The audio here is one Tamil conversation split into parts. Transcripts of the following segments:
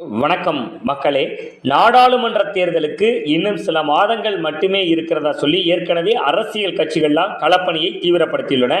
வணக்கம் மக்களே. நாடாளுமன்ற தேர்தலுக்கு இன்னும் சில மாதங்கள் மட்டுமே இருக்கிறதா சொல்லி ஏற்கனவே அரசியல் கட்சிகள்லாம் களப்பணியை தீவிரப்படுத்தியுள்ளன.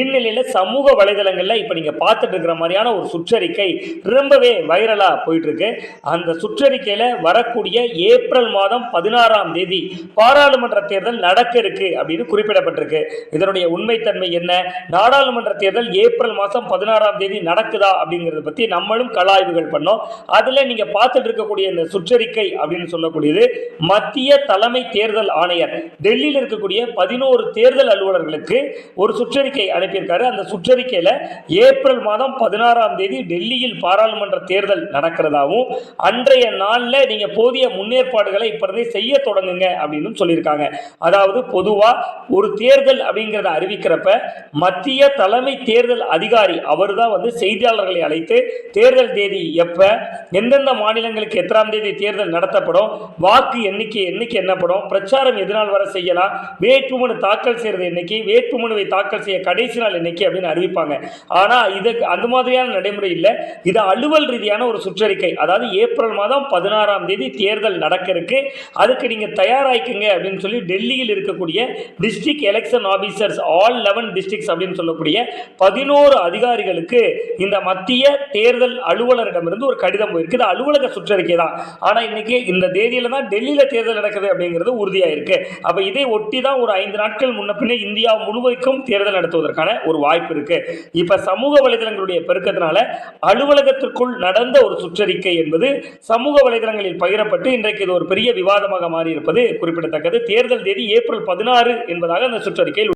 இந்நிலையில் சமூக வலைதளங்களில் இப்போ நீங்கள் பார்த்துட்டு இருக்கிற மாதிரியான ஒரு சுற்றறிக்கை ரொம்பவே வைரலாக போயிட்டுருக்கு. அந்த சுற்றறிக்கையில் வரக்கூடிய ஏப்ரல் மாதம் பதினாறாம் தேதி பாராளுமன்ற தேர்தல் நடக்க இருக்கு அப்படின்னு குறிப்பிடப்பட்டிருக்கு. இதனுடைய உண்மைத்தன்மை என்ன? நாடாளுமன்ற தேர்தல் ஏப்ரல் மாதம் பதினாறாம் தேதி நடக்குதா அப்படிங்கிறத பற்றி நம்மளும் கலாய்வுகள் பண்ணோம். அதில் நீங்க பார்த்துட்டு இருக்கக்கூடிய இந்த சுற்றறிக்கை அப்படின்னு சொல்லக்கூடியது மத்திய தலைமை தேர்தல் ஆணையர். டெல்லியில் இருக்கக்கூடிய பதினோரு தேர்தல் அலுவலர்களுக்கு ஒரு சுற்றறிக்கை அனுப்பியிருக்காரு. அந்த சுற்றறிக்கையில் ஏப்ரல் மாதம் பதினாறாம் தேதி டெல்லியில் பாராளுமன்ற தேர்தல் நடக்கிறதாவும் அன்றைய நாளில் நீங்க போதிய முன்னேற்பாடுகளை இப்பொழுதே செய்ய தொடங்குங்க அப்படின்னு சொல்லியிருக்காங்க. அதாவது பொதுவா ஒரு தேர்தல் அப்படிங்கிறத அறிவிக்கிறப்ப மத்திய தலைமை தேர்தல் அதிகாரி அவர் தான் வந்து செய்தியாளர்களை அழைத்து தேர்தல் தேதி எப்ப என்ன எந்தெந்த மாநிலங்களுக்கு எத்தனாம் தேதி தேர்தல் நடத்தப்படும் வாக்கு எண்ணிக்கை என்னைக்கு என்னப்படும் பிரச்சாரம் எதனால் வர செய்யலாம் வேட்புமனு தாக்கல் செய்கிறது என்னைக்கு வேட்புமனுவை தாக்கல் செய்ய கடைசி நாள் என்னைக்கு அப்படின்னு அறிவிப்பாங்க. ஆனால் இது அந்த மாதிரியான நடைமுறை இல்லை. இது அலுவல் ரீதியான ஒரு சுற்றறிக்கை. அதாவது ஏப்ரல் மாதம் பதினாறாம் தேதி தேர்தல் நடக்க இருக்கு அதுக்கு நீங்கள் தயாராகிக்குங்க அப்படின்னு சொல்லி டெல்லியில் இருக்கக்கூடிய district election officers all eleven districts அப்படின்னு சொல்லக்கூடிய பதினோரு அதிகாரிகளுக்கு இந்த மத்திய தேர்தல் அலுவலரிடமிருந்து ஒரு கடிதம் போயிருக்கு. இது அலுவலக சுற்றறிக்கை தான் ஆனால் இன்னைக்கு இந்த தேதியில் தான் டெல்லியில் தேர்தல் நடக்குது அப்படிங்கிறது உறுதியாக இருக்கு அப்போ இதை ஒட்டி தான் ஒரு ஐந்து நாட்கள் முன்ன பின்ன இந்தியா முழுவதுக்கும் தேர்தல் நடத்துவதற்கான ஒரு வாய்ப்பு இருக்கு. இப்போ சமூக வலைதளங்களுடைய பெருக்கத்தினால அலுவலகத்திற்குள் நடந்த ஒரு சுற்றறிக்கை என்பது சமூக வலைதளங்களில் பகிரப்பட்டு இன்றைக்கு இது ஒரு பெரிய விவாதமாக மாறியிருப்பது குறிப்பிடத்தக்கது. தேர்தல் தேதி ஏப்ரல் பதினாறு என்பதாக அந்த சுற்றறிக்கையில்